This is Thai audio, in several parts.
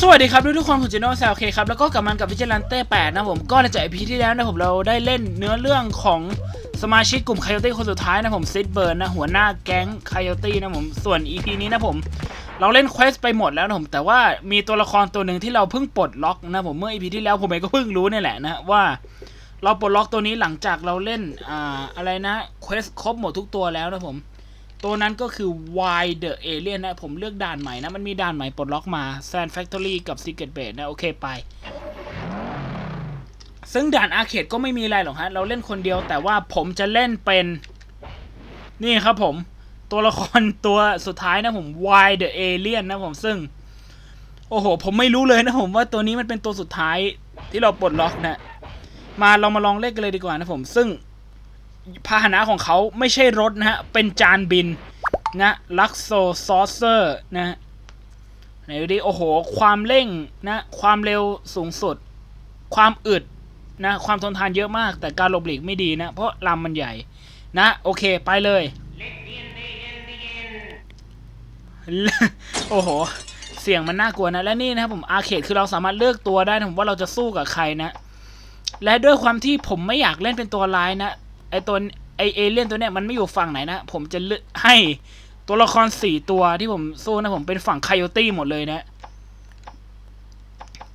สวัสดีครับทุกๆคนผมจิโน่แซลเคครับแล้วก็กลับมันกับวิจ i ลันเต้8นะผมก็ในจากอีพีที่แล้วนะผมเราได้เล่นเนื้อเรื่องของสมาชิกกลุ่มค o ยตี้คนสุดท้ายนะผมซิดเบิร์นนะหัวหน้าแก๊งค o ยตี้นะผมส่วน EP นี้นะผม เราเล่นเควสไปหมดแล้วนะผมแต่ว่ามีตัวละครตัวหนึ่งที่เราเพิ่งปลดล็อกนะผมเมื่อ EP ที่แล้วผมเองก็เพิ่งรู้นี่แหละนะว่าเราปลดล็อกตัวนี้หลังจากเราเล่นอ่าอะไรนะเควสครบหมดทุกตัวแล้วนะผม ตัวนั้นก็คือ Why the Alien นะ ผมเลือกด่านใหม่นะ มันมีด่านใหม่ปลดล็อกมา Sand Factory กับ Secret Base นะ โอเคไป ซึ่งด่านอาร์เคดก็ไม่มีอะไรหรอกฮะ เราเล่นคนเดียวแต่ว่าผมจะเล่นเป็น นี่ครับผม ตัวละครตัวสุดท้ายนะผม Why the Alien นะผมซึ่ง โอ้โห ผมไม่รู้เลยนะผมว่าตัวนี้มันเป็นตัวสุดท้ายที่เราปลดล็อกนะ มาเรามาลองเล่นกันเลยดีกว่านะผมซึ่ง พาหนะของเขาไม่ใช่รถนะฮะ เป็นจานบินนะลักโซซอเซอร์นะไหนดูดิโอ้โห ความเร่งนะ ความเร็วสูงสุด ความอึดนะ ความทนทานเยอะมาก แต่การหลบหลีกไม่ดีนะ เพราะลำมันใหญ่นะ โอเคไปเลย โอ้โห เสียงมันน่ากลัวนะ และนี่นะครับผมอาเคดคือเราสามารถเลือกตัวได้นะผมว่าเราจะสู้กับใครนะ และด้วยความที่ผมไม่อยากเล่นเป็นตัวร้ายนะ ไอตัวไอเอเลี่ยนตัวเนี้ยมันไม่อยู่ฝั่งไหนนะ ผมจะเลือกให้ตัวละครสี่ตัวที่ผมสู้นะผมเป็นฝั่งค o ยตี้หมดเลยนะ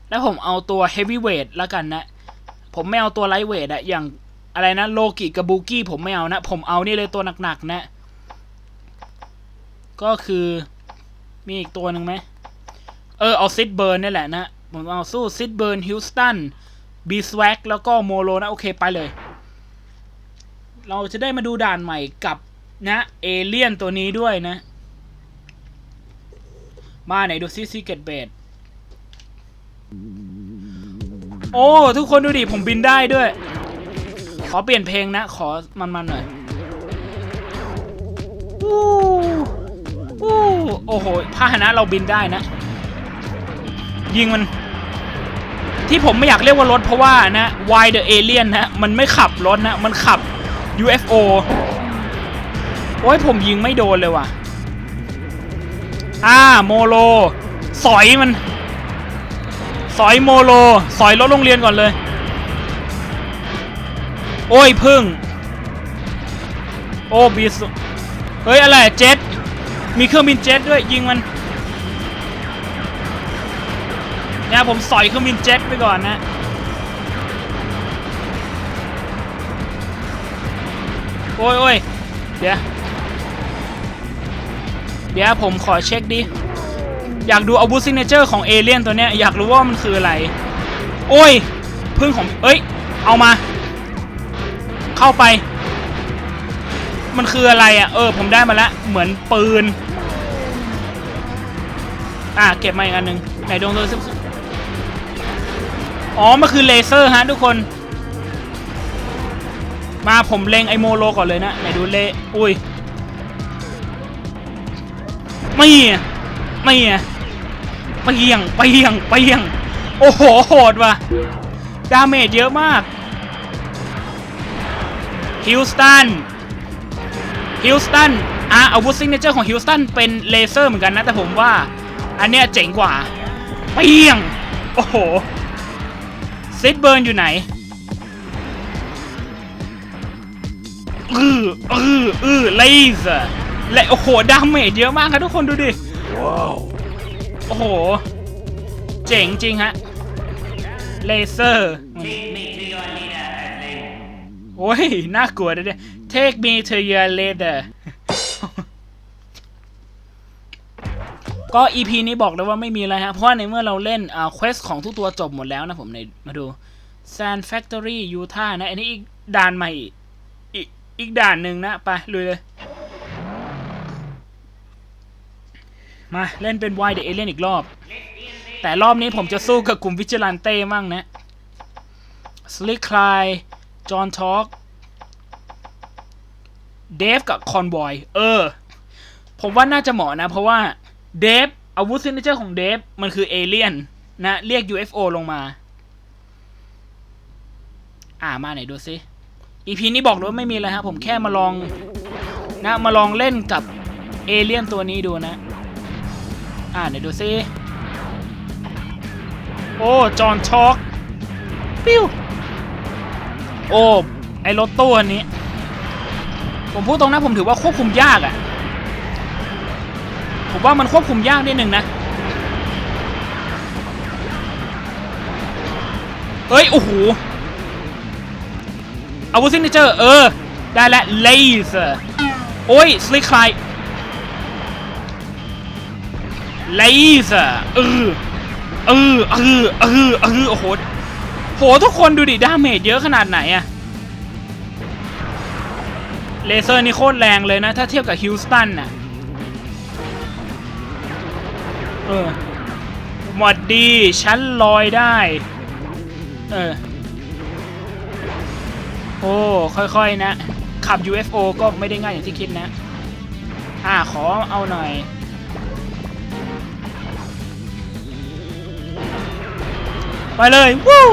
แล้วผมเอาตัวเฮฟวีเวทล้วกันนะ ผมไม่เอาตัวไลท์เวทอะอย่างอะไรนะโลกิกับบูกี้ผมไม่เอานะ ผมเอานี่เลยตัวหนักๆนะ ก็คือมีอีกตัวหนึ่งไหมเออเอาซิดเบิร์นนี่แหละนะ ผมเอาสู้ซิดเบิร์นฮิวสตันบีสวกแล้วก็โมโลนะ โอเคไปเลย เราจะได้มาดูด่านใหม่กับนะเอเลี่ยนตัวนี้ด้วยนะ มาไหนดูซิซีเกตเบดโอ้ ทุกคนดูดิ ผมบินได้ด้วย ขอเปลี่ยนเพลงนะ ขอมันๆหน่อยวู้วู้โอ้โหพาหนะเราบินได้นะ ยิงมัน ที่ผมไม่อยากเรียกว่ารถเพราะว่านะ Why the Alien นะ มันไม่ขับรถนะ มันขับ UFO โอ้ยผมยิงไม่โดนเลยว่ะ อ่าโมโล สอยมัน สอยโมโล สอยรถโรงเรียนก่อนเลย โอ้ยพึ่ง โอ้บีสเฮ้ย อะไรเจ็ต มีเครื่องบินเจ็ตด้วย ยิงมันเนี่ยผมสอยเครื่องบินเจ็ตไปก่อนนะ โอ้ยโอ้ยเดี๋ยว เดี๋ยวผมขอเช็คดิ อยากดูอาวุธซิกเนเจอร์ของเอเลี่ยนตัวเนี้ย อยากรู้ว่ามันคืออะไร โอ้ย พึ่งของ เอ้ย เอามา เข้าไป มันคืออะไรอะ เออ ผมได้มาแล้วเหมือนปืน อะ เก็บมาอีกอันหนึ่งไหนดวงตัวซึอ๋อ มันคือเลเซอร์ฮะทุกคน มาผมเล็งไอโมโลก่อนเลยนะไหนดูเละอุ้ยไม่อะไม่อะเปียงเปียงเปียงโอ้โหโหดว่ะดาเมจเยอะมากฮิลสตันฮิลสตันอะอาวุธซิงเนเจอร์ของฮิลสตันเป็นเลเซอร์เหมือนกันนะ แต่ผมว่า อันเนี้ยเจ๋งกว่าเปียง โอ้โหซิดเบิร์นอยู่ไหน อืออืออือเลเซอร์และโอ้โหดาเมจเยอะมากครับทุกคนดูดิโอ้โห เจ๋งจริงฮะเลเซอร์โอ้ย น่ากลัวเลยเนี่ย Take me to your leader ก็ EP นี้บอกเลยว่าไม่มีอะไรฮะ เพราะว่าในเมื่อเราเล่นอ่าเควสของทุกตัวจบหมดแล้วนะผมในมาดู Sand Factory Utah นะ อันนี้อีกด่านใหม่ อีกด่านหนึ่งนะไปลุยเลย มาเล่นเป็น Why the Alien อีกรอบ แต่รอบนี้ผมจะสู้กับกลุ่มวิจ i ลันเต้มั่งนะ Slick Cry John Talk เดฟกับคอนบอยเออ ผมว่าน่าจะเหมาะนะ เพราะว่าเดฟอาวุธซินเนเจอร์ของเดฟมันคือเอเลียนนะ เรียก UFO ลงมา อ่ามาไหนดูซิ EP นี้บอกเลยว่าไม่มีอะไรครับผมแค่มาลองนะมาลองเล่นกับเอเลี่ยนตัวนี้ดูนะ อ่าไหนดูซิโอ้จอนช็อกปิ้วโอ้ไอรถตู้อันนี้ ผมพูดตรงนะผมถือว่าควบคุมยากอะ่ะ ผมว่ามันควบคุมยากนิดนึงนะเอ้ย โอ้โห อาวุธซิงเจอร์เออ ได้แล้วเลเซอร์โอ้ยสลิกไคลเลเซอร์เออเออเออเออเออโอ้โหโหทุกคนดูดิดาเมจเยอะขนาดไหนอะเลเซอร์นี่โคตรแรงเลยนะ ถ้าเทียบกับฮิวสตันน่ะเออหวัดดีฉันลอยได้ เออ โอ้ค่อยๆนะ ขับ UFO ก็ไม่ได้ง่ายอย่างที่คิดนะ อ่าขอเอาหน่อยไปเลยวู้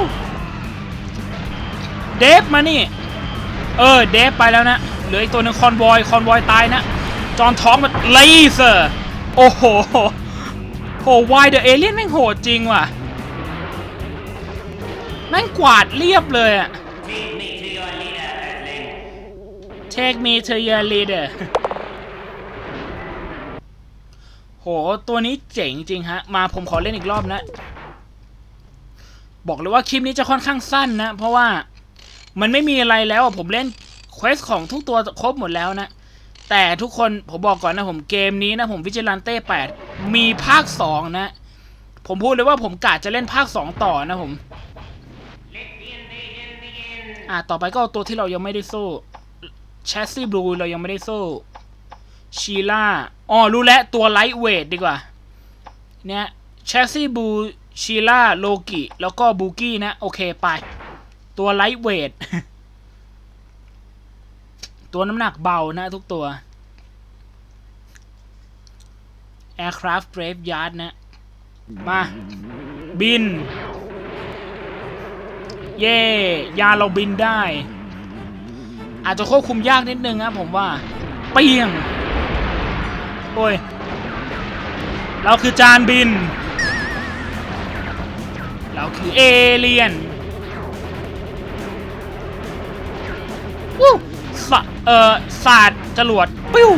เดฟมานี่ เออเดฟไปแล้วนะ เหลืออีกตัวหนึ่งคอนวอยคอนวอยตายนะ จอนท้องมันเลเซอร์โอ้โหโหวายเดอะเอเลียนแม่งโหดจริงว่ะ แม่งกวาดเรียบเลยอะ Take me to your leader โห ตัวนี้เจ๋งจริงฮะ มาผมขอเล่นอีกรอบนะ บอกเลยว่าคลิปนี้จะค่อนข้างสั้นนะ เพราะว่ามันไม่มีอะไรแล้วผมเล่นเควสของทุกตัวครบหมดแล้วนะ แต่ทุกคนผมบอกก่อนนะผมเกมนี้นะผมวิจิลันเต้8มีภาค2นะ ผมพูดเลยว่าผมกะจะเล่นภาค2ต่อนะผม อะ ต่อไปก็เอาตัวที่เรายังไม่ได้สู้ แชสซี่บลูเรายังไม่ได้สู้ชีล่าอ๋อรู้แล้วตัวไลท์เวทดีกว่า เนี่ยแชสซี่บลูชีล่าโลกิ แล้วก็บูกี้นะ โอเคไป ตัวไลท์เวท ตัวน้ำหนักเบานะทุกตัว Aircraft Graveyard นะ มา บิน เย่ยาเราบินได้ อาจจะควบคุมยากนิดนึงนะผมว่าเปียงโอ้ยเราคือจานบิน เราคือเอเลียนวู้สะเอ่อศาสตร์จรวดปิ้ว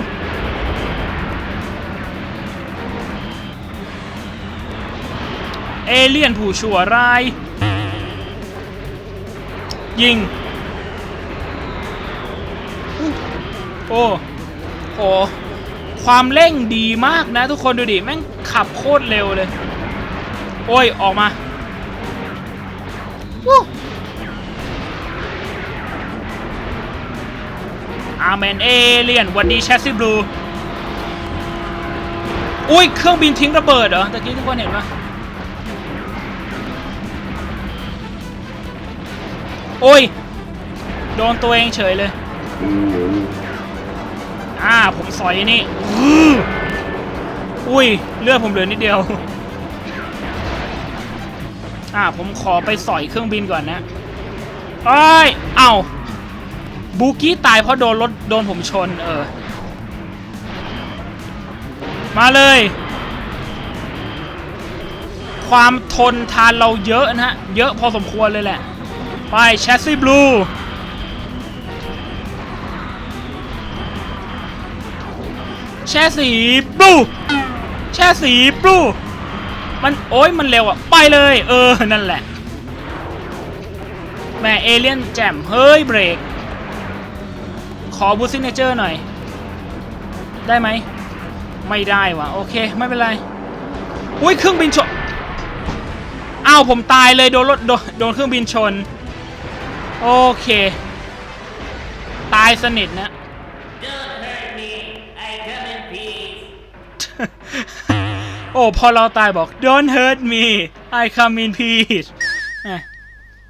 เอเลียนผู้ชั่วร้าย ยิง โอ้โหความเร่งดีมากนะทุกคนดูดิ แม่งขับโคตรเร็วเลย โอ้ย ออกมาวู้อาเมนเอเลียนวันดีแชสซี่บลู อุ้ย เครื่องบินทิ้งระเบิดเหรอตะกี้ทุกคนเห็นปะโอ้ย โดนตัวเองเฉยเลย อ่าผมสอยนี่อุ้ยเลือดผมเหลือนิดเดียว อ่าผมขอไปสอยเครื่องบินก่อนนะเอ้ยเอ้าบูกี้ตายเพราะโดนรถโดนผมชน เออ มาเลย ความทนทานเราเยอะนะฮะ เยอะพอสมควรเลยแหละ ไปแชสซี่บลู แช่สีบลูแช่สีบลูมันโอ้ยมันเร็วอะ ไปเลย เออ นั่นแหละแหม่เอเลียนแจ่ม เฮ้ย เบรก ขอบูซิเนเจอร์หน่อย ได้ไหม ไม่ได้ว่ะโอเค ไม่เป็นไร อุ้ย เครื่องบินชนอ้าว ผมตายเลย โดนรถโดนโดนเครื่องบินชน โอเค ตายสนิทนะ โอ้ พอเราตายบอก don't hurt me I come in peace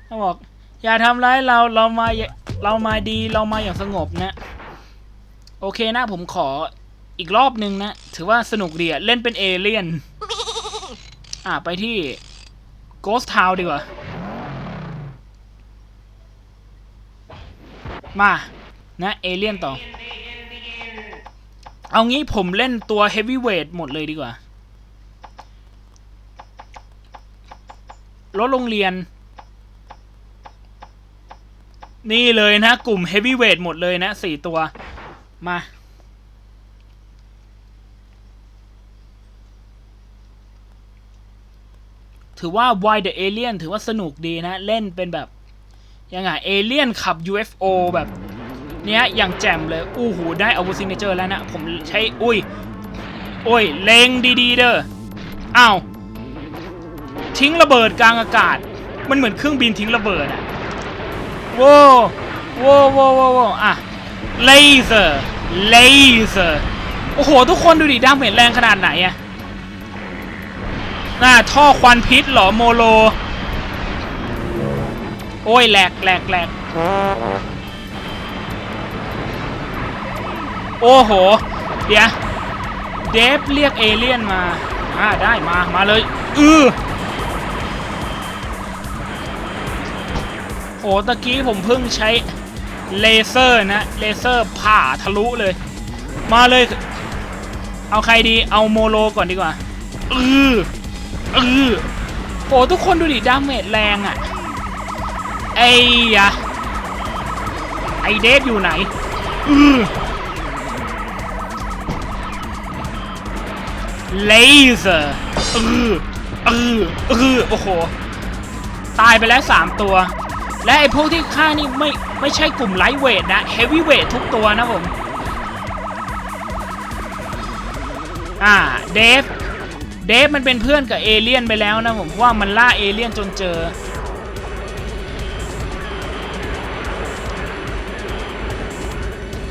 เขาบอก อย่าทำร้ายเราเรามาอย่าเรามาดีเรามาอย่างสงบนะ โอเคนะผมขออีกรอบหนึ่งนะ ถือว่าสนุกดีอะเล่นเป็นเอเลี่ยน อะ ไปที่ Ghost Town ดีกว่า มา นะ เอเลี่ยนต่อ เอางี้ผมเล่นตัว Heavyweight หมดเลยดีกว่า รถโรงเรียน นี่เลยนะ กลุ่มเฮฟวีเวทหมดเลยนะสี่ตัวมาถือว่า Why the Alien ถือว่าสนุกดีนะ เล่นเป็นแบบ ยังไงเอเลี่ยนขับ UFO แบบ เนี้ยอย่างแจ่มเลย อู้หู ได้อาวุธซิงเจอร์แล้วนะ ผมใช้ อุ้ยโอ้ยเลงดี ๆ เด้ออ้าว ทิ้งระเบิดกลางอากาศ มันเหมือนเครื่องบินทิ้งระเบิดอะโว้วโว้โว้วโว้โว้อะเลเซอร์เลเซอร์โอ้โห ทุกคนดูดิดาเมจแรงขนาดไหนอะน่าท่อควันพิษเหรอโมโล โอ้ยแหลกแหลกแหลกโอ้โห เดี๋ยว เดฟเรียกเอเลี่ยนมา อ่าได้มา มาเลย อือ โหตะกี้ผมเพิ่งใช้เลเซอร์นะเลเซอร์ผ่าทะลุเลย มาเลย เอาใครดีเอาโมโลก่อนดีกว่าอืออือโหทุกคนดูดิดาเมจแรงอะ่ะไอ้ยะไอเดฟอยู่ไหนอือเลเซอร์อืออืออือโอ้โห ตายไปแล้ว3ตัว และไอ้พวกที่ฆ่านี่ไม่ไม่ใช่กลุ่มไลท์เวทนะเฮฟวีเวททุกตัวนะผม อ่าเดฟเดฟมันเป็นเพื่อนกับเอเลี่ยนไปแล้วนะผมเพราะว่ามันล่าเอเลี่ยนจนเจอ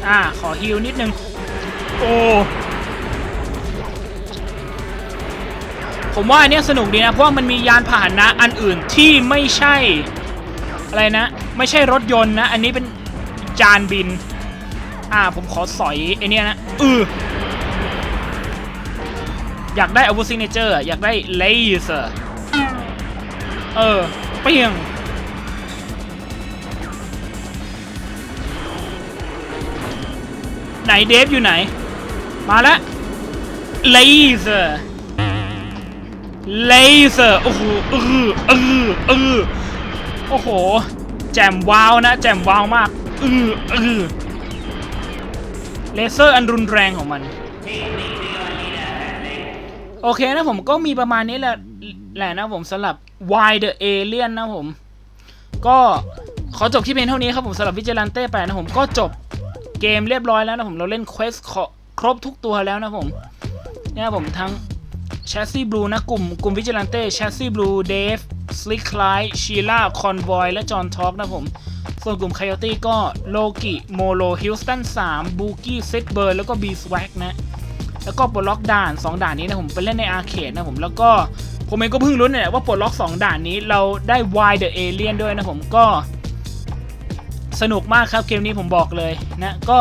อ่าขอฮิลนิดนึง โอ้ผมว่าอันนี้สนุกดีนะ เพราะว่ามันมียานพาหนะอันอื่นที่ไม่ใช่ อะไรนะ ไม่ใช่รถยนต์นะ อันนี้เป็นจานบิน อ่าผมขอสอยไอเนี้ยนะอืออยากได้อาวุธซิงเจอร์อยากได้เลเซอร์เออเปียงไหนเดฟอยู่ไหน มาแล้วเลเซอร์เลเซอร์โอ้โหเออเออเออ โอ้โห แจ่มว้าวนะ แจ่มว้าวมากเออเอเลเซอร์อันรุนแรงของมัน โอเคนะผมก็มีประมาณนี้แหละแหละนะผมสำหรับ Why the Alien นะผม ก็ขอจบที่เพียงเท่านี้ครับผมสำหรับวิจ i ลันเต้แปนะผมก็จบเกมเรียบร้อยแล้วนะผมเราเล่นเควสครบทุกตัวแล้วนะผมเนี่ยผมทั้งแชสซี่บลูนะกลุ่มกลุ่มวิจิลันเต้แชสซี่บลูเดฟ สลิกคลายชีล่าคอนวอยและจอห์นท็อกนะผม ส่วนกลุ่มค o ยตี้ก็โลกิโมโลฮิลสตัน3บูกี้เซิดเบิร์แล้วก็บีสวักนะ แล้วก็ปลดล็อกด่าน 2 ด่านนี้นะผมไปเล่นในอาร์เคดนะผมแล้วก็ผมเองก็เพิ่งรู้เนี่ยว่าปลดล็อก 2 ด่านนี้เราได้ Why the Alien ด้วยนะผมก็ สนุกมากครับเกมนี้ผมบอกเลยนะ ก็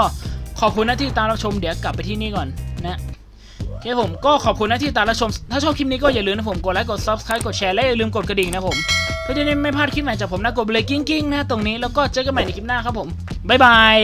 ขอบคุณนะที่ตามรับชมเดี๋ยวกลับไปที่นี่ก่อน คผมก็ขอบคุณนะที่ตามรับชม ถ้าชอบคลิปนี้ก็อย่าลืมนะผมกดไลค์กด subscribe กดแชร์และอย่าลืมกดกระดิ่งนะผม เพื่อจะได้ไม่พลาดคลิปใหม่จากผมนะกดไปเลยกิ้งๆนะตรงนี้แล้วก็เจอกันใหม่ในคลิปหน้าครับผมบ๊ายบาย